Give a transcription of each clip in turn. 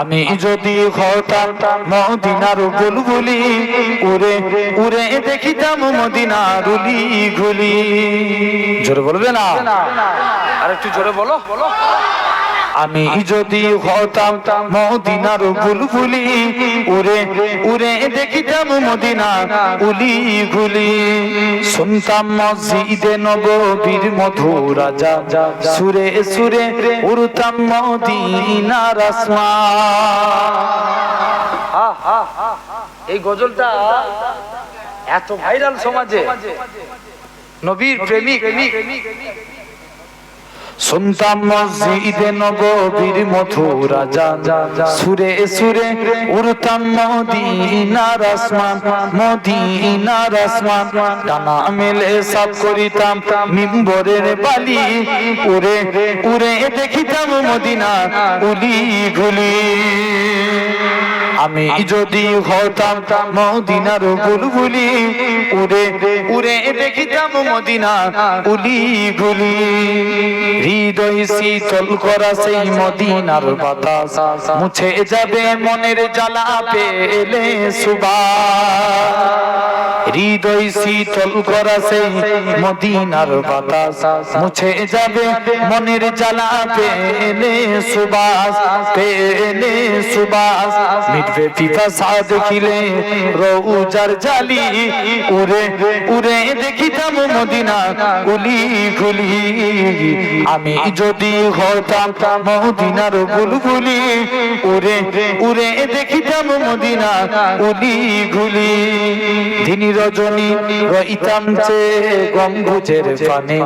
আমি যদি হতাম মদিনার বুলবুলি উড়ে উড়ে দেখিতাম মদিনার উলি গুলি। জোরে বলবে না? আর একটু জোরে বলো বলো। আমি যদি হতাম মদিনার বুলবুলি, উড়ে উড়ে দেখিতাম মদিনা উলি গুলি। শুনতাম মসজিদে নববীর মধু রাজা, সুরে সুরে উড়তাম মদিনার। এই গজলটা এত ভাইরাল সমাজে। নবীর প্রেমিক। শুনতাম মসজিদে নববীর যা রাজা সুরে সুরে উড়তাম মদিনার আসমান মদিনার আসমান। ডানা মেলে সাফ করিতাম মিম্বরের বালি, উড়ে উড়ে দেখিতাম মদিনা উলি গুলি আমি যদি হতাম মদিনার বুলবুলি, উড়ে উড়ে দেখিতাম মদিনা উলি গুলি হৃদয় শীতল করা সেই মদিনার বাতাস, মুছে যাবে মনের জ্বালা পেলে সুবা হৃদয় শীতল করা সেই মদিনার বাতাস, মুছে যাবে মনের জ্বালা পেলে সুবাস পেলে সুবাস। মিটবে পিপাসা দেখিলে রৌজার জালি। উড়ে উড়ে দেখিতাম মদিনা গুলি গুলি। আমি যদি হতাম মদিনার বুলবুলি, উড়ে উড়ে দেখিতাম মদিনা উলি গুলি। দিনী রজনী রইতাম চে গম্বুজের পানে,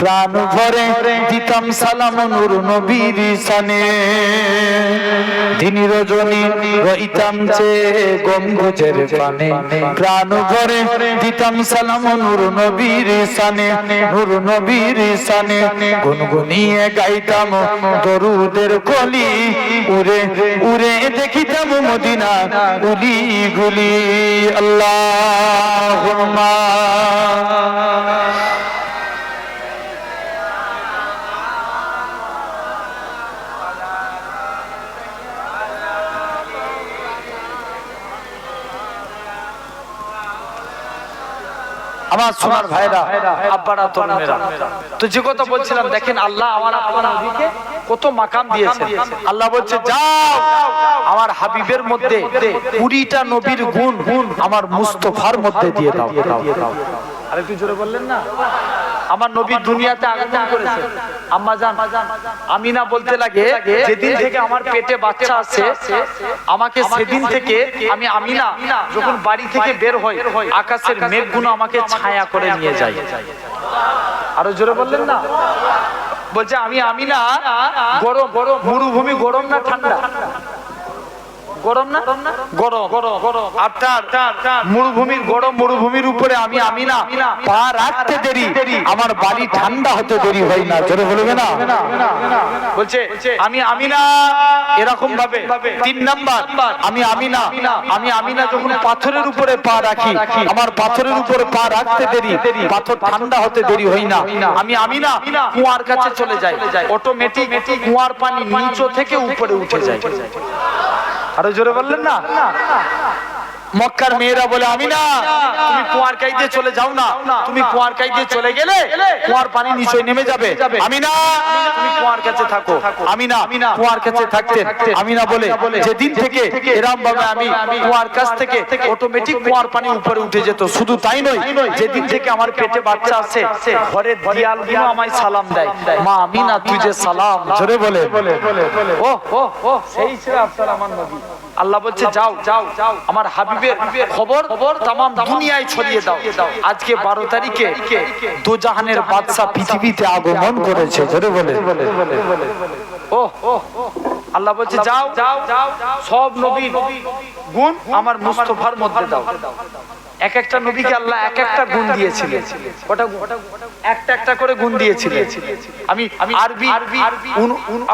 প্রাণ ভরে দিতাম সালাম নূর নবীর সানে। দিনী রজনী রইতাম চে গম্বুজের পানে। প্রাণ ভরে দিতাম সালাম নূর নবীর সানে, নূর নবীর সানে। গুনগুনিয়ে গাইতাম দরুদের কলি, উড়ে উড়ে দেখিতাম মদিনা উলি গুলি আল্লাহ আমার সোনার ভাইরা, আব্বারা, তরুণেরা। তো যে কথা বলছিলাম, দেখেন আল্লাহ আমার আপনার নবীকে কত মাকাম দিয়েছে আল্লাহ বলছে, যাও, আমার হাবিবের মধ্যে কুড়িটা নবীর গুণ গুণ আমার মুস্তফার মধ্যে দিয়ে দাও। আর একটু জোরে বললেন না? আমার নবী দুনিয়াতে আগমন করেছে। আম্মা জান আমিনা বলতে লাগে যেদিন থেকে আমার পেটে বাচ্চা আছে আমাকে সেদিন থেকে আমি আমিনা যখন বাড়ি থেকে বের হই আকাশের মেঘগুলো আমাকে ছায়া করে নিয়ে যায়। আরও জোরে বললেন না? বলছে আমি আমিনা গরম গরম মরুভূমি গরম না ঠান্ডা। গরম না? গরম গরম আপনার মরুভূমির গরম মরুভূমির উপরে আমি আমি না পা রাখতে দেরি। আমার বাড়ি ঠান্ডা হতে দেরি হয় না। জোরে বলবে না? বলছে আমি আমি না। এরকম ভাবে। তিন নাম্বার আমি আমি না। আমি আমি না যখন পাথরের উপরে পা রাখি আমার পাথরের উপরে পা রাখতে দেরি। পাথর ঠান্ডা হতে দেরি হয় না। আমি আমি না কুয়ার কাছে চলে যাই। অটোমেটিক কুয়ার পানি নিচু থেকে উপরে উঠে যায়। আরও জোরে বললেন না? মক্কার মেয়েরা বলে আমি না তুমি কুয়ার কাই দিয়ে চলে যাও না। তুমি কুয়ার কাই দিয়ে চলে গেলে কুয়ার পানি নিচে নেমে যাবে। আমি না তুমি কুয়ার কাছে থাকো। আমি না কুয়ার কাছে থাকতে আমি না বলে যেদিন থেকে এরম ভাবে আমি কুয়ার কাছ থেকে অটোমেটিক কুয়ার পানি উপরে উঠে যেত। শুধু তাই নয় যেদিন থেকে আমার পেটে বাচ্চা আছে ঘরের দিয়ালগুলো আমায় সালাম দেয়। মা আমি না তুই যে সালাম। জোরে বলে। ও ও ও সেই ছিল আপনার আমার নবী। আল্লাহ বলছে যাও যাও যাও আমার হাবিবের খবর খবর তাম দুনিয়ায় ছড়িয়ে দাও। আজকে বারো তারিখে দু জাহানের বাদশা পৃথিবীতে আগমন করেছে। জোরে বলে। ও ও আল্লাহ বলছে যাও যাও যাও সব নবী গুণ আমার মুস্তফার মধ্যে দাও। এক একটা নবীকে আল্লাহ এক একটা গুণ দিয়েছিলেন। ওটা একটা একটা করে গুণ দিয়েছিলেন। আমি আরবি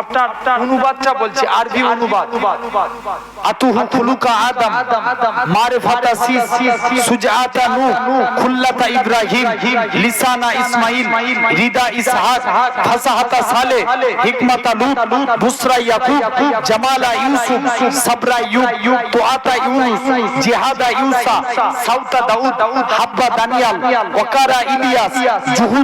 আপনার অনুবাদটা বলছি আরবি অনুবাদ। আতুহু খুলুকা আদম মারিফাতা সিস সুজাতা নূহ খুল্লাতা ইব্রাহিম লিসানা ইসমাইল রিদা ইসহাক ফাসাহাতা সালে হিকমাতা লূত বুসরা ইয়াকুব জামালা ইউসুফ সাবরা ইউব তুআতা ইউনুস জিহাদা ইউসা সাউতা দাউদ হাব্বা দানিয়াল ওয়াকারা ইলিয়াস জুহুদা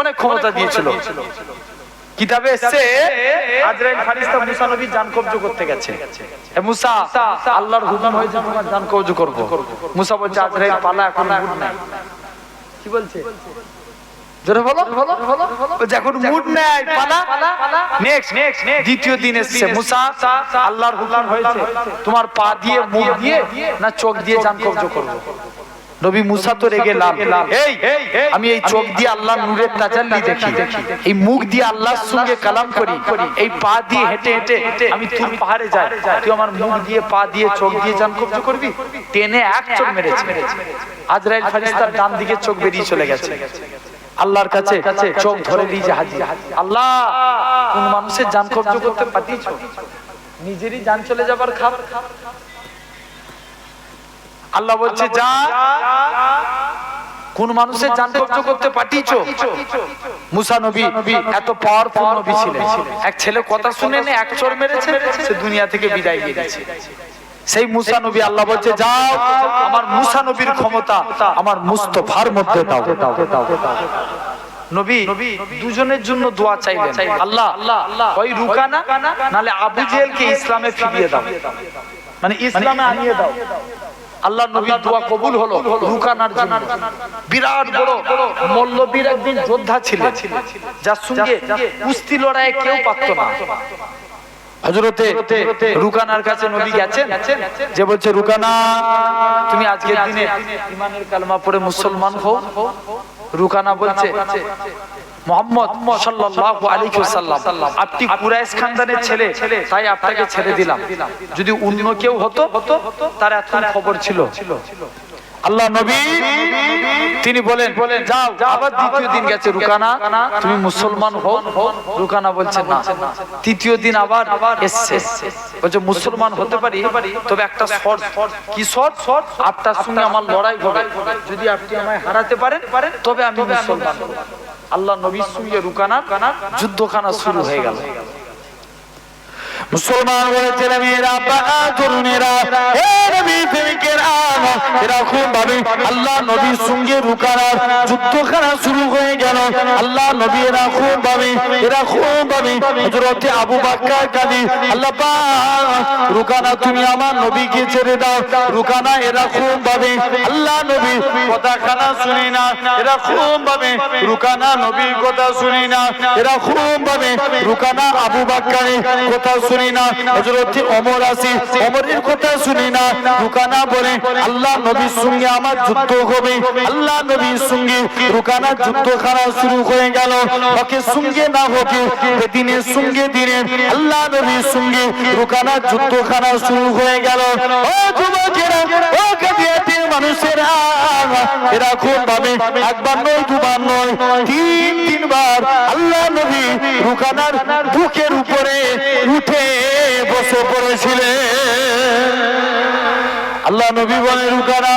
অনেক ক্ষমতা দিয়েছিল। কিতাবে এসছে আজরাইল ফারিস্তা মুসা নবীর জান কবজ করতে গেছে। এ মুসা আল্লাহর হুকুম হয়েছে তোমার জান কবজ করব। মুসা বলছে আজরাইল পালা এখন মুড নাই। কি বলছে? জোরে বলো। এখন মুড নাই পালা। নেক্সট নেক্সট দ্বিতীয় দিন এসছে মুসা আল্লাহর হুকুম হয়েছে। তোমার পা দিয়ে মুখ দিয়ে না চোখ দিয়ে জান কবজ করব। নবী মুসা তো রেগে লাল এই আমি এই চোখ দিয়ে আল্লাহ নূরের তাজাল্লি দেখি। এই মুখ দিয়ে আল্লাহর সঙ্গে কালাম করি। এই পা দিয়ে হেঁটে হেঁটে আমি তুর পাহাড়ে যাই। তুই আমার মুখ দিয়ে পা দিয়ে চোখ দিয়ে জান কবজ করবি? টেনে এক চোখ মেরেছে। আজরাইল ফারিস্তার ডান দিকে চোখ বেরিয়ে চলে গেছে। আল্লাহর কাছে চোখ ধরে নিয়ে যে হাজির আল্লাহ কোন মানুষের জান কবজ করতে পাঠিয়েছ নিজেরই জান চলে যাবার খাবার আল্লাহ বলছে যা কোন মানুষের জান কবজ করতে পাঠিয়েছো? মুসা নবী এত পাওয়ারফুল নবী ছিলেন। এক ছেলে কথা শুনে নে এক চোর মেরেছে সে দুনিয়া থেকে বিদায় নিয়ে গেছে। সেই মুসা নবী আল্লাহ বলছে যাও আমার মুসা নবীর ক্ষমতা আমার মুস্তফার মধ্যে দাও। নবী দুজনের জন্য দোয়া চাইলেন। আল্লাহ ওই রুকানা নালে আবু জেহেলকে ইসলামে ফিরিয়ে দাও। মানে ইসলামে আনিয়ে দাও। আল্লাহ নবীর দোয়া কবুল হলো রুকানার জন্য। বিরাট বড় মল্লবীর একদিন যোদ্ধা ছিলেন যার সঙ্গে কুস্তি লড়াইয়ে কেউ পারত না। হজরতে রুকানার কাছে নবী গেছেন যে বলছে রুকানা তুমি আজকের দিনে ইমানের কালমা পড়ে মুসলমান হও। রুকানা বলছে মোহাম্মদ আপনি ছেড়ে দিলাম। যদি অন্য কেউ আল্লাহ নবী, তিনি বলেন আবার রুকানা। তুমি মুসলমান হও। রুকানা বলছেন, না। তৃতীয় দিন আবার এসছে। বলছে মুসলমান হতে পারি, তবে একটা কি আপনার সঙ্গে আমার লড়াই হবে। যদি আপনি আমায় হারাতে পারেন, তবে আমি মুসলমান। আল্লাহ নবী সুইয়া রুকানা যুদ্ধখানা শুরু হয়ে গেল। মুসলমান বলে ছেলে মেয়েরা বাবা তরুণেরা হে নবী প্রেমিকেরা এরকম ভাবে, আল্লাহ নবীর সঙ্গে রুকারার যুদ্ধখানা শুরু হয়ে গেল। আল্লাহ নবী এরকম ভাবে এরকম ভাবে, হযরতে আবু বাক্কার কাদি। আল্লাহ রুকানা, তুমি আমার নবীকে ছেড়ে দাও। রুকানা এরকম ভাবে, আল্লাহ নবী কথাখানা শুনি না। এরকম ভাবে, রুকানা নবীর কথা শুনি না। এরকম ভাবে, রুকানা আবু বাক্কারের কথা শুনি না। হযরত ওমর আসি। ওমরের কথা শুনি না। রুকানা বলে, আল্লাহ নবীর সঙ্গে আমার যুদ্ধ হবে। আল্লাহ নবীর সঙ্গে রুকানা যুদ্ধ খানা শুরু হয়ে গেল। ওকে সঙ্গে না হোকে দিনের সঙ্গে দিনে আল্লাহ নবীর সঙ্গে রুকানা যুদ্ধ খানা শুরু হয়ে গেল। ও যুবকেরা, ও কাদিয়াতের মানুষেরা এরকম ভাবে, একবার নয়, দুবার নয়, তিন, তিনবার আল্লাহ নবী রুকানার বুকের উপরে উঠে পড়েছিলেন আল্লাহ নবী বলে রুকানা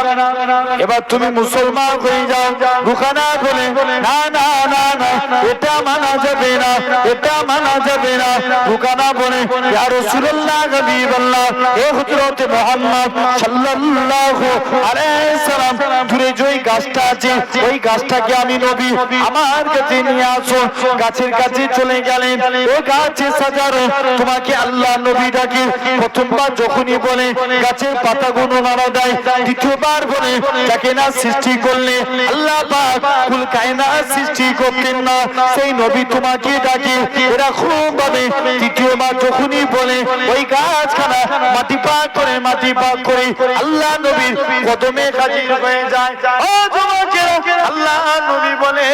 এবার তুমি মুসলমান হয়ে যাও। রুকানা বলে, না না না না, এটা মানা যাবে না, এটা মানা যাবে না। রুকানা বলে, ইয়া রাসূলুল্লাহ, হাবিবাল্লাহ, এ হযরত মুহাম্মদ সাল্লাল্লাহু আলাইহি সাল্লাম দূরে যে ওই গাছটা আছে ওই গাছটাকে আমি নবী, আমার কাছে নিয়ে আসো। গাছের কাছে চলে গেলেন ও গাছে সাজারো। তোমাকে আল্লাহ নবী ডাকে। প্রথমবার যখনই বলে, গাছের পাতাগুলো নাড়া দেয়, দ্বিতীয়বার বলে, যাকে না সৃষ্টি করলে, আল্লাহ পাক কুল কায়নাত সৃষ্টি করতেন না। সেই নবী তোমাকে ডাকে। এরকম ভাবে তৃতীয়বার যখনই বলে, ওই গাছখানা মাটি পাক করে, মাটি পাক করে, আল্লাহ নবীর কদমে হাজির হয়ে যায়। ও যুবকেরা আল্লাহ নবী বলে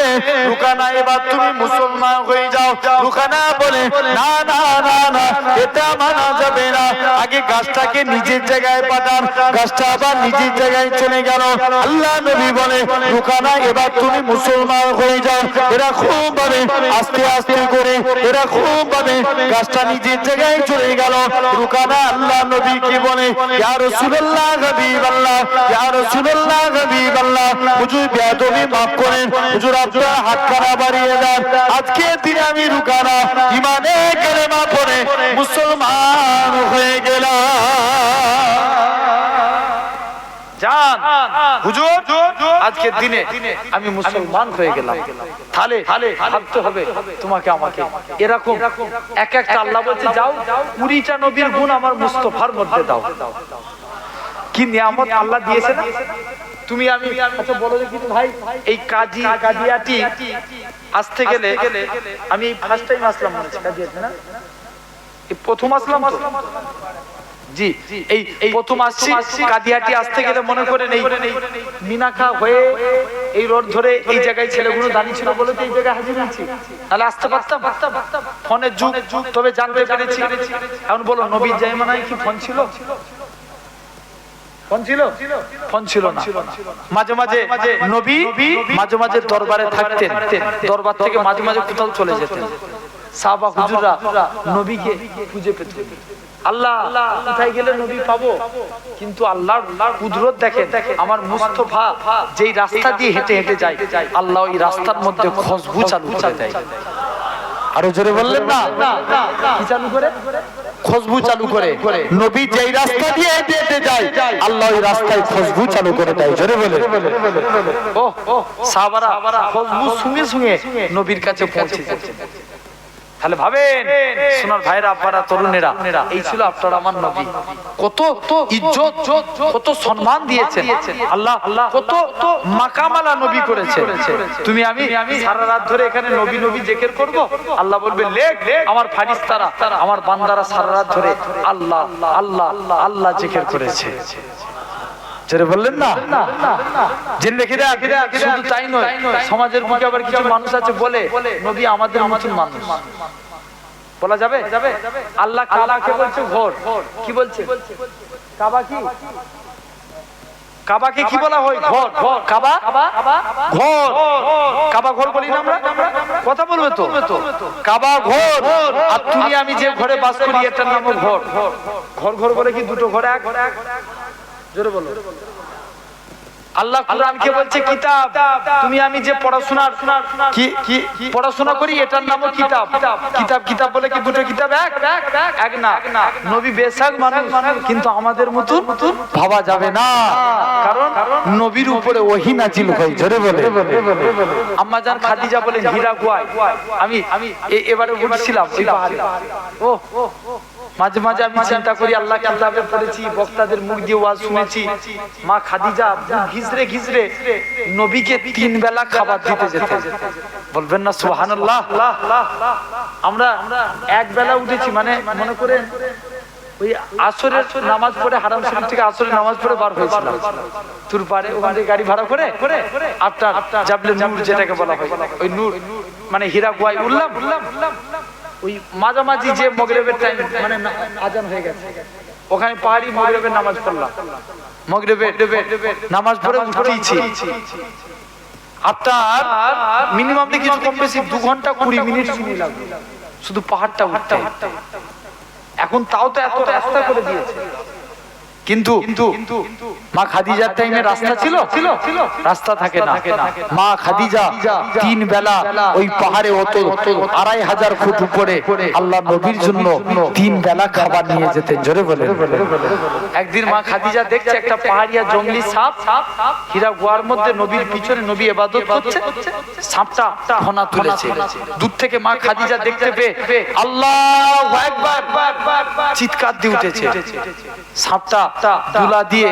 লুকানা এবার তুমি মুসলমান হয়ে যাও। রুকানা বলে না না না না এটা মানা যাবে না। আগে গাছটাকে নিজের জায়গায় পাঠান। গাছটা আবার নিজের জায়গায় চলে গেল। আল্লাহ নবী বলে রুকানা এবার তুমি মুসলমান হয়ে যাও। এরা খুব ভাবে আস্তে আস্তে করে এরা খুব ভাবে গাছটা নিজের জায়গায় চলে গেল। রুকানা আল্লাহ নবী কি বলে ইয়া রাসূলুল্লাহ হাবিবাল্লাহ ইয়া রাসূলুল্লাহ হাবিবাল্লাহ। হুজুর বেয়াদবি maaf করেন। হুজুর আপনার হাত খানা বাড়িয়ে দেন। আজকে দিনে আমি রুকানা ইমানে কালেমা পড়ে মুসলমান হয়ে হুজুর আজকের দিনে আমি মুসলমান হয়ে গেলাম। তাহলে ভাবতে হবে তোমাকে আমাকে। এরকম এক একটা আল্লাহ বলছে, যাও কুড়িটা নবীর গুণ আমার মুস্তফার মধ্যে দাও। কি নিয়ামত আল্লাহ দিয়েছে না? তুমি আমি আচ্ছা বলো দেখি ভাই, এই কাজী কাদিয়াটি আসতে গেলে আমি ফার্স্ট টাইম আসলাম মনে হচ্ছে। না? প্রথম আসলাম জি, এই এই প্রথম আসছি কাদিয়াটি আসতে গেলে মনে করেন এই মিনাখা হয়ে এই রোড ধরে এই জায়গায় ছেলেগুলো দাঁড়িয়ে ছিল বলে তো এই জায়গায় হাজির হয়েছি। তাহলে আসতে পারতাম? ফোনের যুগ, তবে জানতে পেরেছি। এখন বলো, নবীর জাইমানায় কি ফোন ছিল? ফোন ছিল? ফোন ছিল না। মাঝে মাঝে নবী মাঝে মাঝে দরবারে থাকতেন। দরবার থেকে মাঝে মাঝে কোথাও চলে যেতেন। সাহাবা হুজুররা নবীকে খুঁজে পেতেন আল্লাহ কোথায় গেলে নবী পাবো? কিন্তু আল্লাহর কুদরত দেখেন আমার মুস্তফা যেই রাস্তা দিয়ে হেঁটে হেঁটে যায় আল্লাহ ওই রাস্তার মধ্যে খুশবু চালু করে দেয়। আরও জোরে বললেন না? কি চালু করে? খুশবু চালু করে। নবী যেই রাস্তা দিয়ে হেঁটে যায়, আল্লাহ ওই রাস্তায় খুশবু চালু করে দেয়। জোরে বলে। ও সাহাবারা খুশবু শুনে শুনে নবীর কাছে পৌঁছে তাহলে ভাবেন সোনার ভাইরা আব্বারা তরুণেরা এই ছিল আপনার আমার নবী। কত ইজ্জত কত সম্মান দিয়েছেন। আল্লাহ আল্লাহ কত মাকামালা নবী করেছে তুমি আমি আমি সারা রাত ধরে এখানে নবী নবী জেকের করব? আল্লাহ বলবে লেখ আমার ফারিস্তারা আমার বান্দারা সারা রাত ধরে আল্লাহ আল্লাহ আল্লাহ জেকের করেছে। জোরে বললেন না? জেনে রেখে দেখ শুধু তাই নয়, সমাজের বুকে আবার কিছু মানুষ আছে বলে নবী আমাদের মতন মানুষ। বলা যাবে? আল্লাহ কাবাকে বলছে? ঘর। কি বলছে? কাবা কি? কাবাকে কি বলা হয়? ঘর। কাবা? ঘর। কাবা ঘর বলি না আমরা? কথা বলবে তো। কাবা ঘর। আর তুমি আমি যে ঘরে বাস করি, এটার নাম ঘর। ঘর ঘর বলে কি দুটো ঘর এক? জোরে বলো। আল্লাহ কোরআনকে বলছে কিতাব। তুমি আমি যে পড়াশোনার কি কি পড়াশোনা করি এটার নামও কিতাব। কিতাব। কিতাব। বলে কি দুটো কিতাব এক? এক না। নবী বেশাক মানুষ কিন্তু আমাদের মতন ভাবা যাবে না। কারণ নবীর উপরে ওহি নাজিল হয় জোরে বলে। আম্মা জান খাদিজা বলেন হীরা গুয়ায় আমি আমি এবারে উঠছিলাম ওই পাহাড়ে। ও মাঝে মাঝে আমি চিন্তা করি আল্লাহ কিতাবে পড়েছি বক্তাদের মুখ দিয়ে ওয়াজ শুনেছি। মা খাদিজা নবীকে তিন বেলা খাবার দিতে যেতে বলবেন না আমরা এক বেলা উঠেছি মানে মনে ওই আসরের নামাজ পড়ে হারাম শরীফ থেকে আসরের নামাজ পড়ে বার হয়েছিলাম। তুর পারে ওখান থেকে গাড়ি ভাড়া করে আপনার জাবলে নূর যেটাকে বলা হয়, ওই নূর মানে হীরা গুয়ায় উঠলাম। ওই মাঝামাঝি যে মগরেবের টাইম মানে আজান হয়ে গেছে। ওখানে পাহাড়ি মগরেবের নামাজ পড়লাম। মগরেবের নামাজ পড়ে আপনার মিনিমাম কিছু কম বেশি দু ঘণ্টা কুড়ি মিনিট সময় লাগবে। শুধু পাহাড়টা উঠতে। এখন তাও তো এত রাস্তা করে দিয়েছে। কিন্তু কিন্তু মা খাদিজার টাইমে রাস্তা ছিল? ছিল রাস্তা থাকে না। মা খাদিজা তিন বেলা ওই পাহাড়ে অত আড়াই হাজার ফুট উপরে আল্লাহ নবীর জন্য তিন বেলা খাবার নিয়ে যেতেন। জোরে বলে একদিন মা খাদিজা দেখছে একটা পাহাড়িয়া জঙ্গলি সাপ হীরা গুয়ার মধ্যে নবীর পিছনে নবী এবাদত করছে সাপটা ফনা তুলেছে। দূর থেকে মা খাদিজা দেখতে পেয়ে আল্লাহ চিৎকার দিয়ে উঠেছে। সাপটা দুলা দিয়ে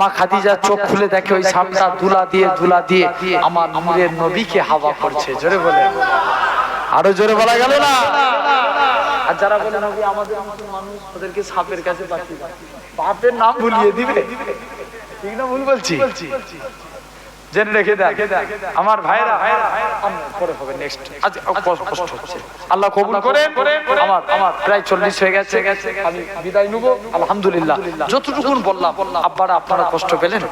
মা খাদিজা চোখ খুলে দেখে ওই সাপটা দুলা দিয়ে দুলা দিয়ে আমার নূরের নবীকে হাওয়া করছে। জোরে বলে। আরও জোরে বলা গেল না? আর যারা বলে, নবী, আমাদের আমাদের মানুষ ওদেরকে সাপের কাছে পাঠিয়ে। বাপের নাম ভুলিয়ে দিবে। ঠিক না, ভুল বলছি? জেনে রেখে দেখ আমার ভাইরা পরে হবে নেক্সট আজ কষ্ট হচ্ছে। আল্লাহ কবুল করে আমার আমার প্রায় চল্লিশ হয়ে গেছে। আমি বিদায় আলহামদুলিল্লাহ। যতটুকু বললাম, আব্বারা আপনারা কষ্ট পেলেন?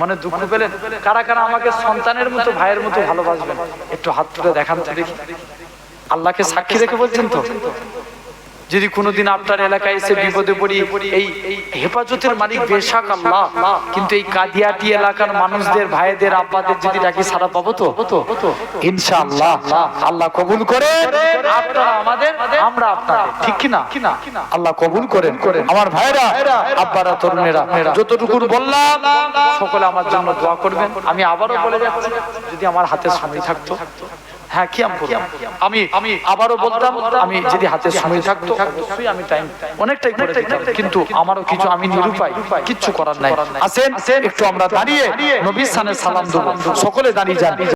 মানে দুঃখ পেলেন? কারা কারা আমাকে সন্তানের মতো, ভাইয়ের মতো ভালোবাসবেন? একটু হাত তুলে দেখান দেখি। আল্লাহকে সাক্ষী রেখে বলছেন তো? যদি কোনোদিন আপনার এলাকায় এসে বিপদে পড়ি, এই হেফাজতের মালিক বেশাক আল্লাহ। কিন্তু এই কাদিয়াটি এলাকার মানুষদের, ভাইদের, আব্বাদের যদি ডাকি সারা পাবো তো? ইনশাআল্লাহ। আল্লাহ কবুল করে আপনারা আমাদের, আমরা আপনাদের। ঠিক কি না আল্লাহ কবুল করেন। আমার ভাইরা, আব্বারা, তরুণেরা যতটুকু বললাম, সকলে আমার জন্য দোয়া করবেন। আমি আবারও বলে যাচ্ছি, যদি আমার হাতে সময় থাকতো হ্যাঁ কি আমি আমি আমি আবারও বলতাম আমি যদি হাতে সময় থাকতো অবশ্যই আমি টাইম অনেকটাই করে দিতাম। কিন্তু আমারও কিছু আমি নিরুপায় কিচ্ছু করার নাই। আসেন একটু আমরা দাঁড়িয়ে নবীর সানে সালাম দেব। সকলে দাঁড়িয়ে যান।